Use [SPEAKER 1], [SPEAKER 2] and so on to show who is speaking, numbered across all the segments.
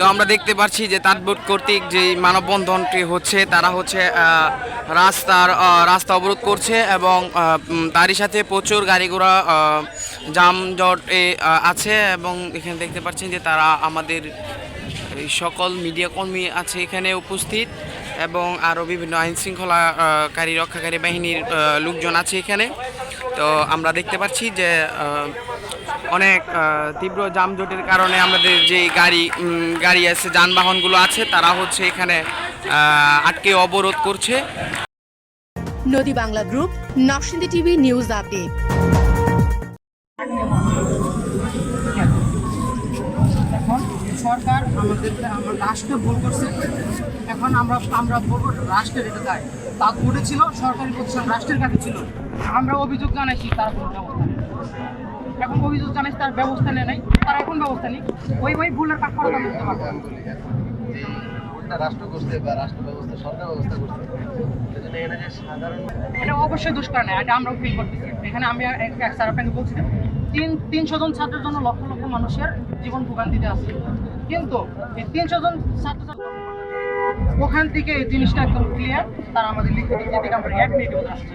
[SPEAKER 1] তো আমরা দেখতে পাচ্ছি যে তাঁতবোট কর্তৃক যে মানববন্ধনটি হচ্ছে, তারা হচ্ছে রাস্তার রাস্তা অবরোধ করছে এবং তারই সাথে প্রচুর গাড়ি ঘোড়া যানজটে আছে এবং এখানে দেখতে পাচ্ছেন যে তারা আমাদের এই সকল মিডিয়া কর্মী আছে এখানে উপস্থিত এবং আরও বিভিন্ন আইন শৃঙ্খলাকারী রক্ষাকারী বাহিনীর লোকজন আছে এখানে। তো আমরা দেখতে পাচ্ছি যে অনেক তীব্র যানজটের কারণে আমাদের যে গাড়ি গাড়ি আছে যানবাহনগুলো আছে তারা হচ্ছে এখানে আটকে অবরোধ করছে।
[SPEAKER 2] নদী বাংলা গ্রুপ নকশিন্দি টিভি নিউজ আপডেট।
[SPEAKER 3] এখন সরকার আমাদের আমার রাষ্ট্র ভুল করছে। এখন আমরা আমরা বলব রাষ্ট্রের এটা দায়। তার কোর্টে ছিল সরকারি প্রতিষ্ঠান রাষ্ট্রের কাছে ছিল। আমরা অভিযোগ জানাইছি, তার কোনো ব্যবস্থা এখন অভিযোগ জানাইছি, তার ব্যবস্থা নেই তার এখন ব্যবস্থা নেই। ওই ওই ভুলের কাজ করা আমি দিতে পারব না।
[SPEAKER 4] যে ভুলটা রাষ্ট্র বা রাষ্ট্র
[SPEAKER 3] এটা অবশ্যই দুষ্কর এটা ফিল করতেছি। এখানে তিন ছাত্রের জন্য লক্ষ লক্ষ মানুষের জীবন কিন্তু ওখান থেকে এই জিনিসটা একদম ক্লিয়ার তারা আমাদের লিখে দিচ্ছে এক আসছে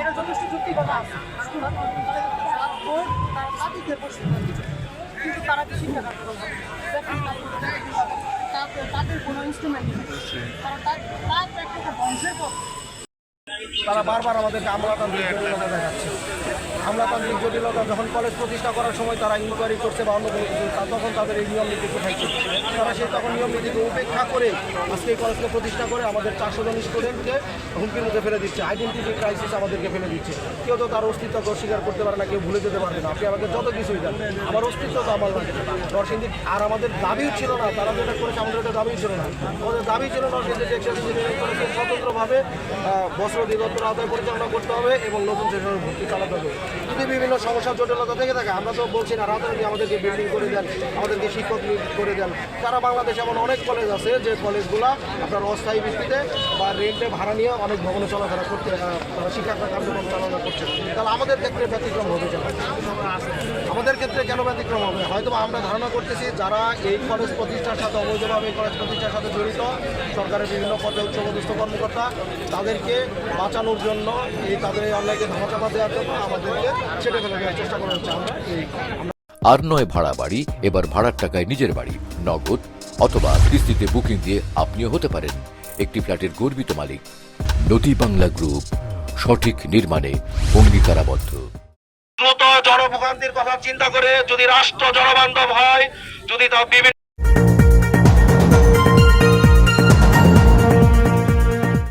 [SPEAKER 3] এটা যথেষ্ট যুক্তি কথা আছে তারা। কিন্তু তারা কি শিক্ষা? তাদের- কোনো ইনস্ট্রুমেন্ট নেই তারা তার- তার প্র্যাকটিসে ধ্বংসের পথ
[SPEAKER 5] তারা বারবার আমাদেরকে আমলাতান্ত্রিক দেখাচ্ছে। আমলাতান্ত্রিক জটিলতা যখন কলেজ প্রতিষ্ঠা করার সময় তারা ইনকোয়ারি করছে বা অন্য তখন তাদের এই নিয়ম নীতি কোথায় তারা সেই তখন নিয়ম নীতিকে উপেক্ষা করে আজকে এই কলেজকে প্রতিষ্ঠা করে আমাদের চারশো জন স্টুডেন্টকে হুমকির মধ্যে ফেলে দিচ্ছে। আইডেন্টিটি ক্রাইসিস আমাদেরকে ফেলে দিচ্ছে। কেউ তো তার অস্তিত্বকে অস্বীকার করতে পারে না, কেউ ভুলে যেতে পারবে না। আপনি আমাকে যত কিছুই দেন, আমার অস্তিত্ব তো আমার লাগে। নরসিংদী আর আমাদের দাবিও ছিল না, তারা যেটা করেছে আমাদের একটা দাবিও ছিল না। আমাদের দাবি ছিল নরসিংদী টেক্সটাইল স্বতন্ত্রভাবে বস্ত্র অধিদপ্তর আদায় পরিচালনা করতে হবে এবং নতুন সেশনের ভর্তি চালাতে হবে। যদি বিভিন্ন সমস্যা জটিলতা থেকে থাকে, আমরা তো বলছি না রাতারাতি আমাদেরকে বিল্ডিং করে দেন, আমাদেরকে শিক্ষক করে দেন। তারা বাংলাদেশে এমন অনেক কলেজ আছে যে কলেজগুলো আপনার অস্থায়ী ভিত্তিতে বা রেন্টে ভাড়া নিয়ে অনেক ভবনে চলাফেরা করতে তারা শিক্ষা কার্যক্রম চালনা করছে। তাহলে আমাদের ক্ষেত্রে ব্যতিক্রম হবে কেন? আমাদের ক্ষেত্রে কেন ব্যতিক্রম হবে? হয়তো আমরা ধারণা করতেছি যারা এই কলেজ প্রতিষ্ঠার সাথে, অবৈধভাবে এই কলেজ প্রতিষ্ঠার সাথে জড়িত, সরকারের বিভিন্ন পদে উচ্চপদস্থ কর্মকর্তা, তাদেরকে বাঁচানোর জন্য এই তাদের এই অন্যায়কে ধামাচাপা দেওয়ার জন্য আমাদেরকে
[SPEAKER 6] আর নয় ভাড়া বাড়ি, এবার ভাড়ার টাকায় নিজের বাড়ি, নগদ অথবা কিস্তিতে বুকিং দিয়ে আপনিও হতে পারেন একটি ফ্ল্যাটের গর্বিত মালিক। নদী বাংলা গ্রুপ, সঠিক নির্মাণে অঙ্গীকারাবদ্ধ।
[SPEAKER 5] দ্রুত জনভোগান্তির কথা চিন্তা করে যদি রাষ্ট্র জনবান্ধব হয়, যদি